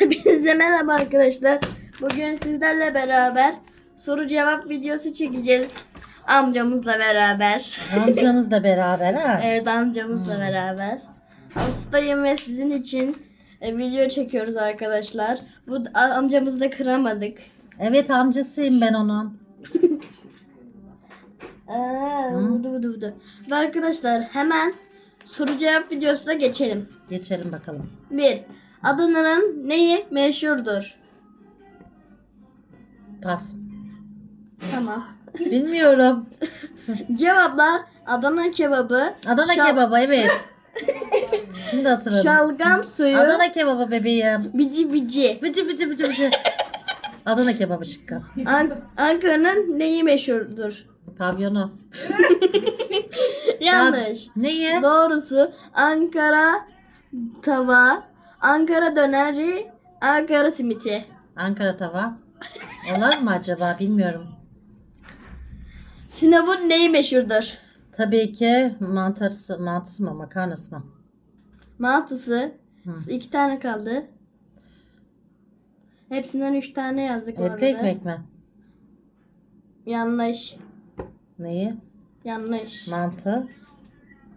Hepinize merhaba arkadaşlar. Bugün sizlerle beraber soru cevap videosu çekeceğiz. Amcamızla beraber. Amcanızla beraber ha. Evet amcamızla Hmm. beraber. Hastayım ve sizin için e, video çekiyoruz arkadaşlar. Bu amcamızı da kıramadık. Evet amcasıyım ben onun. Aa, vudu vudu. Ve arkadaşlar hemen soru cevap videosuna geçelim. Geçelim bakalım. 1. Adana'nın neyi meşhurdur? Pas. Tamam. Bilmiyorum. Cevaplar Adana kebabı, Adana Şal- kebabı evet. Şimdi hatırladım. şalgam suyu, Adana kebabı bebeğim. bici bici. Bıcı bıcı bıcı bıcı. Adana kebabı şıkkı. An- Ankara'nın neyi meşhurdur? Pavyonu. Yanlış. Neyi? Doğrusu Ankara tava, Ankara döneri, Ankara simiti. Ankara tava. Olar mı acaba bilmiyorum. Sinop'un neyi meşhurdur? Tabii ki mantarısı, mantısı mı makarnası mı? Mantısı. Hı. iki tane kaldı. Hepsinden üç tane yazdık Etli arada. ekmek mi? Yanlış. Neyi? Yanlış. Mantı.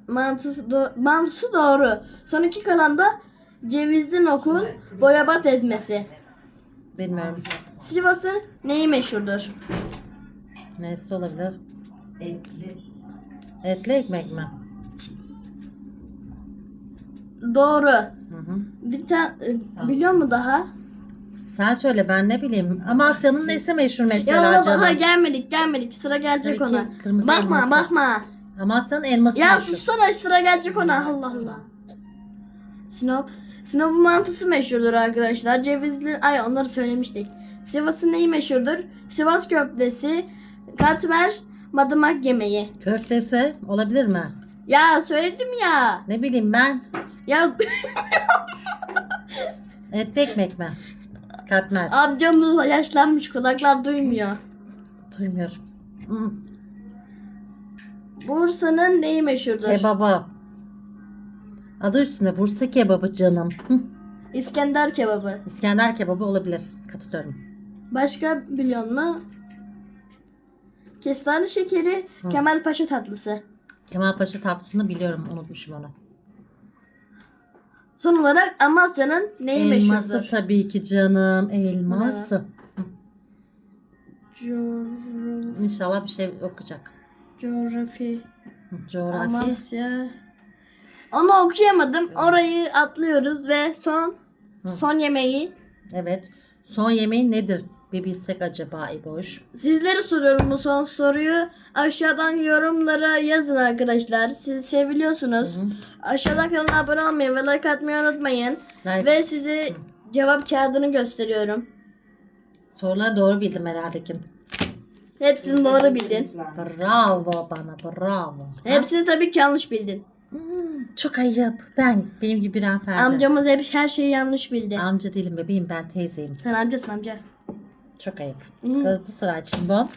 Mantısı, do- mantısı doğru. Son iki kalan da cevizli nokun boyabat ezmesi. Bilmiyorum. Sivas'ın neyi meşhurdur? Neyse olabilir? Etli ekmek mi? Doğru. Hı hı. Bir tane biliyor mu daha? Sen söyle ben ne bileyim. Amasya'nın nesi meşhur mesela Ya canım? daha gelmedik gelmedik sıra gelecek Tabii ki ona. kırmızı Bakma elması. bakma. Amasya'nın elması Ya meşhur. sussana sıra gelecek ona Allah Allah. Sinop. Sinop'un mantısı meşhurdur arkadaşlar. Cevizli ay onları söylemiştik. Sivas'ın neyi meşhurdur? Sivas köftesi, katmer, madımak yemeği. Köftesi olabilir mi? Ya söyledim ya. Ne bileyim ben. Ya Etli ekmek mi? Katmer. amcamız yaşlanmış kulaklar duymuyor. Duymuyorum. Hı. Bursa'nın neyi meşhurdur? Kebabı. Adı üstünde Bursa kebabı canım. Hı. İskender kebabı. İskender kebabı olabilir. Katılıyorum. Başka biliyor mu? Kestane şekeri, Hı. Kemal Paşa tatlısı. Kemal Paşa tatlısını biliyorum. Unutmuşum onu. Son olarak Amasya'nın neyi Elması meşhurdur? tabii ki canım. Elması. Coğra- İnşallah bir şey okuyacak. Coğrafi. Coğrafi. Amasya. Onu okuyamadım. Orayı atlıyoruz ve son Hı. son yemeği. Evet. Son yemeği nedir? Bir bilsek acaba İboş. Sizlere soruyorum bu son soruyu. Aşağıdan yorumlara yazın arkadaşlar. Siz seviliyorsunuz. Hı hı. Aşağıdan kanala abone olmayı ve like atmayı unutmayın. Like- Ve size cevap kağıdını gösteriyorum. Soruları doğru bildim herhalde ki. Hepsini doğru bildin. Bravo bana bravo. Hepsini tabii ki yanlış bildin. Hmm, çok ayıp. Ben benim gibi bir hanımefendi. Amcamız hep her şeyi yanlış bildi. Amca değilim bebeğim ben teyzeyim. Sen amcasın amca. Çok ayıp. Hı. Galatasaray bu.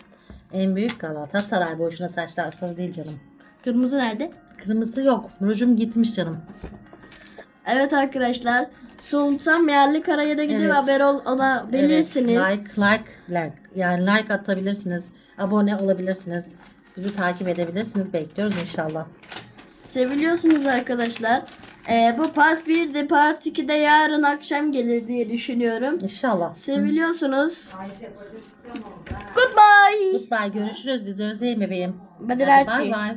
En büyük Galatasaray boşuna saçlar sarı değil canım. Kırmızı nerede? Kırmızı yok. Rujum gitmiş canım. Evet arkadaşlar. Sultan Mealli Kara'ya da gidip Evet. haber ol, olabilirsiniz. Evet, like like like. Yani like atabilirsiniz. Abone olabilirsiniz. Bizi takip edebilirsiniz. Bekliyoruz inşallah. Seviliyorsunuz arkadaşlar. Ee, bu part 1'de part 2'de yarın akşam gelir diye düşünüyorum. İnşallah. Seviliyorsunuz. Goodbye. Goodbye. Görüşürüz. Bizi özleyin bebeğim. Hadi. Bye bye.